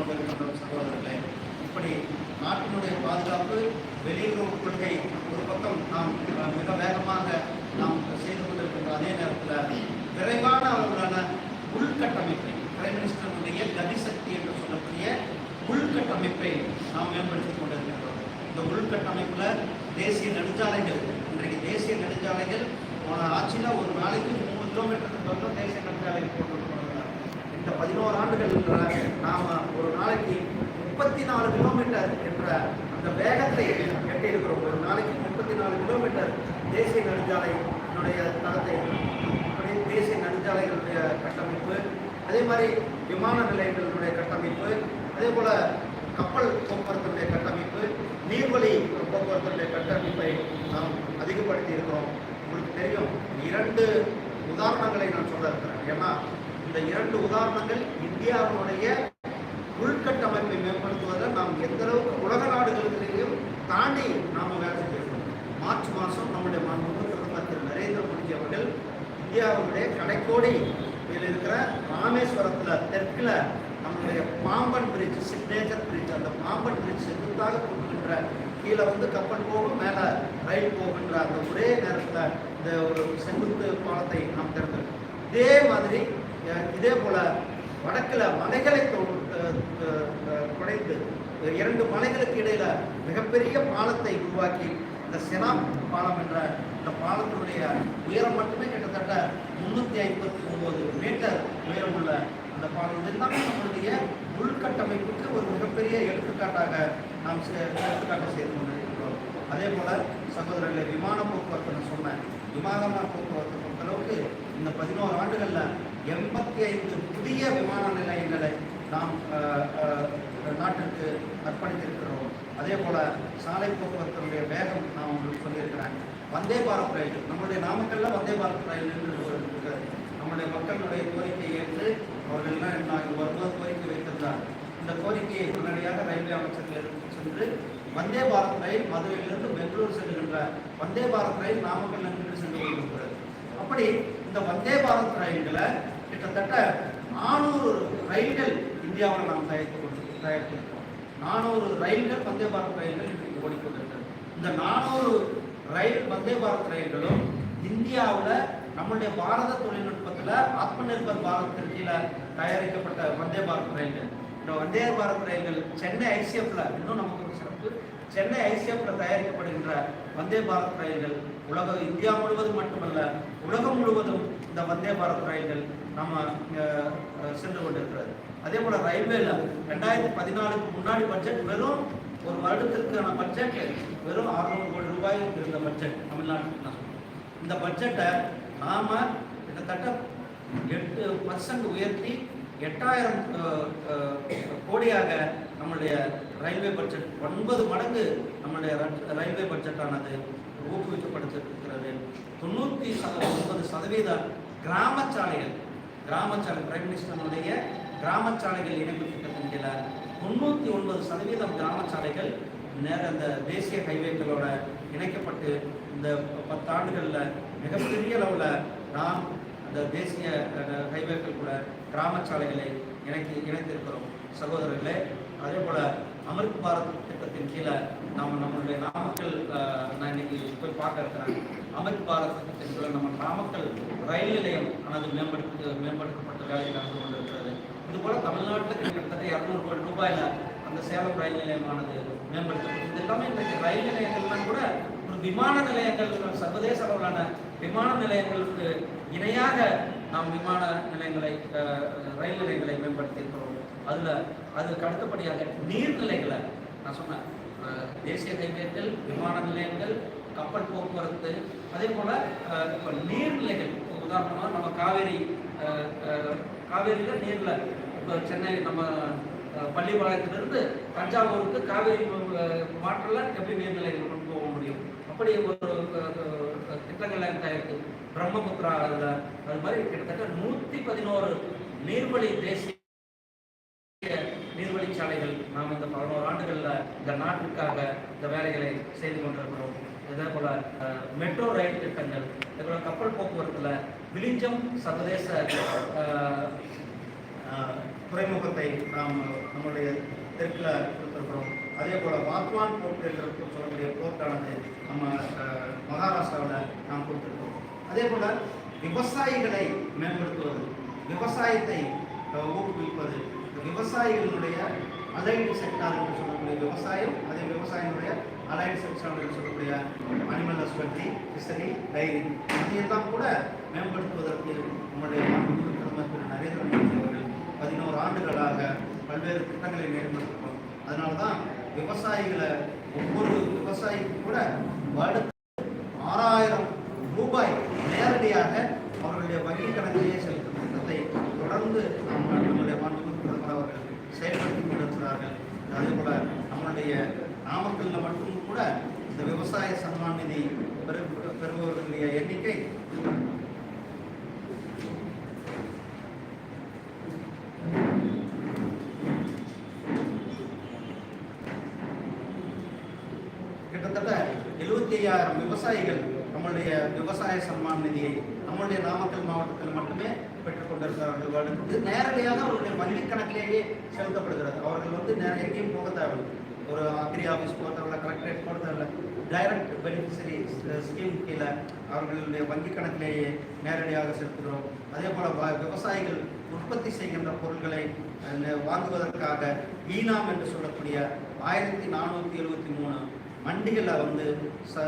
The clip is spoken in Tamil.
கொண்டிருக்கின்றோம் சகோதரர்களே இப்படி நாட்டினுடைய பாதுகாப்பு வெளியுறவு கொள்கை ஒரு பக்கம் நாம் மிக வேகமாக நாம் செய்து கொண்டிருக்கின்ற அதே நேரத்தில் விரைவான அளவிலான உள்கட்டமைப்பை பிரைம் மினிஸ்டருடைய கதிசக்தி என்று சொல்லக்கூடிய உள்கட்டமைப்பை நாம் மேம்படுத்திக் கொண்டிருக்கின்றோம். இந்த உள்கட்டமைப்பில் தேசிய நெடுஞ்சாலைகள் இன்றைக்கு தேசிய நெடுஞ்சாலைகள் போன ஆட்சியில் ஒரு நாளைக்கு மூணு கிலோமீட்டருக்கு தொடர்ந்து தேசிய நெடுஞ்சாலை போட்டுருக்கோம் இந்த பதினோரு ஆண்டுகள் நாம ஒரு நாளைக்கு முப்பத்தி நாலு கிலோமீட்டர் என்ற அந்த வேகத்தை எட்டியிருக்கிறோம். ஒரு நாளைக்கு முப்பத்தி நாலு கிலோமீட்டர் தேசிய நெடுஞ்சாலையினுடைய தரத்தை தேசிய நெடுஞ்சாலைகளுடைய கட்டமைப்பு அதே மாதிரி விமான நிலையங்களுடைய கட்டமைப்பு அதே போல கப்பல் போக்குவரத்துடைய கட்டமைப்பு நீர்வழி போக்குவரத்துடைய கட்டமைப்பை நாம் அதிகப்படுத்தி இருக்கிறோம் உங்களுக்கு தெரியும் இரண்டு உதாரணங்களை நான் சொல்ல இருக்கிறேன். ஏன்னா இந்த இரண்டு உதாரணங்கள் இந்தியாவினுடைய உள்கட்டமைப்பை மேம்படுத்துவதை நாம் எந்த அளவுக்கு உலக நாடுகளிலேயும் தாண்டி நாம வேலை செய்யணும். மார்ச் மாதம் நம்முடைய மாண்புமிகு பிரதமர் திரு. நரேந்திர மோடி அவர்கள் இந்தியாவுடைய கடைக்கோடி இருக்கிற ராமேஸ்வரத்துல தெற்குல நம்மளுடைய பாம்பன் பிரிட்ஜ் சிக்னேச்சர் பிரிட்ஜ் அந்த பாம்பன் பிரிட்ஜ் செங்குத்தாக போகின்ற கீழே வந்து கப்பல் போகும் மேலே ரயில் போகின்ற அந்த ஒரே நேரத்தில் இந்த ஒரு செங்குத்து பாலத்தை நாம் திறந்திருக்கோம். இதே மாதிரி இதே போல வடக்குல மலைகளை குடைந்து இரண்டு மலைகளுக்கு இடையில மிகப்பெரிய பாலத்தை உருவாக்கி இந்த செனாப் பாலம் என்ற இந்த பாலத்தினுடைய உயரம் மட்டுமே கிட்டத்தட்ட முன்னூத்தி ஐம்பத்தி ஒன்பது மீட்டர் உயரமுள்ள அந்த பாலம். இதெல்லாமே நம்மளுடைய உள்கட்டமைப்புக்கு ஒரு மிகப்பெரிய எடுத்துக்காட்டாக நாம் எடுத்துக்காட்டை செய்து கொண்டிருக்கிறோம். அதே போல சகோதரர்களே விமான போக்குவரத்து நான் சொன்னேன். விமான போக்குவரத்து பொறுத்தளவுக்கு இந்த பதினோரு ஆண்டுகளில் எண்பத்தி ஐந்து புதிய விமான நிலையங்களை நாம் நாட்டிற்கு அர்ப்பணித்திருக்கிறோம். அதே போல சாலை போக்குவரத்தினுடைய வேகம் நான் உங்களுக்கு சொல்லியிருக்கிறேன். வந்தே பாரத் ரயில் நம்மளுடைய நாமக்கல்ல வந்தே பாரத் ரயில் என்று நம்முடைய மக்களுடைய கோரிக்கையை ஏற்று அவர்கள் எல்லாம் நாங்கள் வரும்போது கோரிக்கை வைத்திருந்தார். இந்த கோரிக்கையை உடனடியாக ரயில்வே அமைச்சர்கள் சென்று வந்தே பாரத் ரயில் மதுரையிலிருந்து பெங்களூர் செல்கின்ற வந்தே பாரத் ரயில் நாமக்கல் நின்று சென்று கொண்டிருக்கிறது. அப்படி இந்த வந்தே பாரத் ரயில்களை கிட்டத்தட்ட நானூறு ரயில்கள் இந்தியாவில் நாம் தயாரித்து கொண்டு தயாரித்திருக்கிறோம் நானூறு ரயில்கள் வந்தே பாரத் ரயில்கள் இன்றைக்கு ஓடிக்கொண்டிருக்கிறது. இந்த நானூறு ரயில் வந்தே பாரத் ரயில்களும் இந்தியாவில் நம்மளுடைய பாரத தொழில்நுட்பத்தில் ஆத்ம நிர்பர் பாரத் கீழே தயாரிக்கப்பட்ட வந்தே பாரத் ரயில்கள். இந்த வந்தே பாரத் ரயில்கள் சென்னை ஐசிஎஃப்ல இன்னும் நமக்கு ஒரு சிறப்பு சென்னை ஐசிஎஃப்ல தயாரிக்கப்படுகின்ற வந்தே பாரத் ரயில்கள் உலக இந்தியா முழுவதும் மட்டுமல்ல உலகம் முழுவதும் இந்த வந்தே பாரத் ரயில்கள் நம்ம அஹ், சென்று கொண்டிருக்கிறது அதே போல ரயில்வேல ரெண்டாயிரத்தி பதினாலுக்கு முன்னாடி பட்ஜெட் வெறும் ஒரு வருடத்திற்கான பட்ஜெட் வெறும் 600 கோடி ரூபாய் இருந்த பட்ஜெட் தமிழ்நாட்டுக்கு நான் சொல்றேன். இந்த பட்ஜெட்டை நாம கிட்டத்தட்ட எட்டு பர்சன்ட் உயர்த்தி எட்டாயிரம் கோடியாக நம்முடைய ரயில்வே பட்ஜெட் ஒன்பது மடங்கு நம்மளுடைய ரயில்வே பட்ஜெட்டானது ஊக்குவிக்கப்படுத்திருக்கிறது தொண்ணூற்றி சத ஒன்பது சதவீத கிராம சாலைகள் கிராம சாலை பிரைம் மினிஸ்டருடைய கிராம சாலைகள் இணைப்பு திட்டத்தின் கீழ தொண்ணூற்றி ஒன்பது சதவீதம் கிராம சாலைகள் நேர இந்த தேசிய ஹைவேக்களோட இணைக்கப்பட்டு இந்த பத்தாண்டுகளில் மிகப்பெரிய அளவில் நாம் அந்த தேசிய ஹைவேக்கள் கூட கிராம சாலைகளை இணைத்து இணைத்திருக்கிறோம். சகோதரர்களே அதே போல அமிர்த் பாரத் திட்டத்தின் கீழே நாம் நம்மளுடைய நாமக்கல் அஹ், நான் இன்னைக்கு போய் பார்க்க இருக்கிறேன். அமித் பாரத் திட்டத்தின் நம்ம நாமக்கல் ரயில் நிலையம் ஆனது மேம்படுத்த மேம்படுத்தப்பட்ட வேலை நடந்து கொண்டிருக்கிறது. இது போல தமிழ்நாட்டில் கிட்டத்தட்ட இரநூறு கோடி ரூபாயில் அந்த சேலம் ரயில் நிலையமானது மேம்படுத்தப்பட்டது இது எல்லாமே இன்றைக்கு ரயில் நிலையங்கள்லாம் கூட ஒரு விமான நிலையங்கள் சர்வதேச அளவிலான விமான நிலையங்களுக்கு இணையாக நாம் விமான நிலையங்களை ரயில் நிலையங்களை மேம்படுத்தியிருக்கிறோம். அதுல அதுக்கு அடுத்தபடியாக நீர்நிலைகளை நான் சொன்னேன் தேசிய ஹைவேக்கள் விமான நிலையங்கள் கப்பல் போக்குவரத்து அதே போல இப்போ இப்ப நீர்நிலைகள். உதாரணமா நம்ம காவேரி காவேரியில் நீரில் காவேரியில நீர்ல இப்போ சென்னை நம்ம பள்ளிப்பாளையத்திலிருந்து தஞ்சாவூருக்கு காவேரி அஹ், மாற்றல எப்படி நீர்நிலைகள் கொண்டு போக முடியும்? அப்படி ஒரு அஹ், அஹ், தயாரித்து பிரம்மபுத்திரா அதில் அது மாதிரி கிட்டத்தட்ட நூத்தி பதினோரு நீர்வழி தேசிய நீர்வழிச்சாலைகள் நாம் இந்த பதினோரு ஆண்டுகளில் இந்த நாட்டுக்காக இந்த வேலைகளை செய்து கொண்டிருக்கிறோம். இதே போல மெட்ரோ ரயில் திட்டங்கள் இதே போல கப்பல் போக்குவரத்துல விளிஞ்சம் சர்வதேச துறைமுகத்தை நாம் நம்முடைய தெற்கில் கொடுத்துருக்கிறோம். அதே போல் வாத்வான் போர்ட் என்று சொல்லக்கூடிய போர்ட்டானது நம்ம மகாராஷ்டிராவில் நாம் கொடுத்துருக்கோம் அதே போல் விவசாயிகளை மேம்படுத்துவது விவசாயத்தை ஊக்குவிப்பது விவசாயிகளுடைய அலைடு செக்டார் என்று சொல்லக்கூடிய விவசாயம் அதே விவசாயினுடைய அலைடு செக்டார் சொல்லக்கூடிய அனிமல் ஹஸ்பண்ட்ரி ஃபிஷரி டைரி. இதையெல்லாம் கூட மேம்படுத்துவதற்கு நம்முடைய பிரதமர் திரு. நரேந்திர மோடி அவர்கள் பதினோரு ஆண்டுகளாக பல்வேறு திட்டங்களை மேம்படுத்துகிறோம் அதனால தான் விவசாயிகளை ஒவ்வொரு விவசாயிக்கும் கூட வருடத்துக்கு ஆறாயிரம் ரூபாய் நேரடியாக அவர்களுடைய வங்கி கணக்கிலேயே செலுத்தும் திட்டத்தை தொடர்ந்து நம்ம நம்முடைய மாண்புமிகு பிரதமர் அவர்கள் செயல்படுத்தி கொண்டிருக்கிறார்கள் அதே போல நம்முடைய நாமக்கல்ல மட்டும் கூட இந்த விவசாய சன்மான் நிதி பெறுபவர்களுடைய எண்ணிக்கை கிட்டத்தட்ட எழுபத்தி ஐயாயிரம் விவசாயிகள் நம்மளுடைய விவசாய சன்மான் நிதியை நம்மளுடைய நாமக்கல் மாவட்டத்தில் மட்டுமே பெற்றுக்கொண்டிருக்கிறார்கள் நேரடியாக அவருடைய வங்கி கணக்கிலேயே செலுத்தப்படுகிறது. அவர்கள் வந்து நேர எங்கேயும் போக தேவையில்லை. ஒரு அக்ரி ஆஃபீஸ் போகிறதில்ல தேவையில்ல கலெக்டரேட் போகிறதில்ல டைரக்ட் பெனிஃபிஷரி ஸ்கீம் கீழே அவர்களுடைய வங்கி கணக்கிலேயே நேரடியாக செலுத்துகிறோம். அதே போல் விவசாயிகள் உற்பத்தி செய்கின்ற பொருட்களை வாங்குவதற்காக ஈனாம் என்று சொல்லக்கூடிய ஆயிரத்தி நானூற்றி எழுபத்தி மூணு மண்டிகளை வந்து ச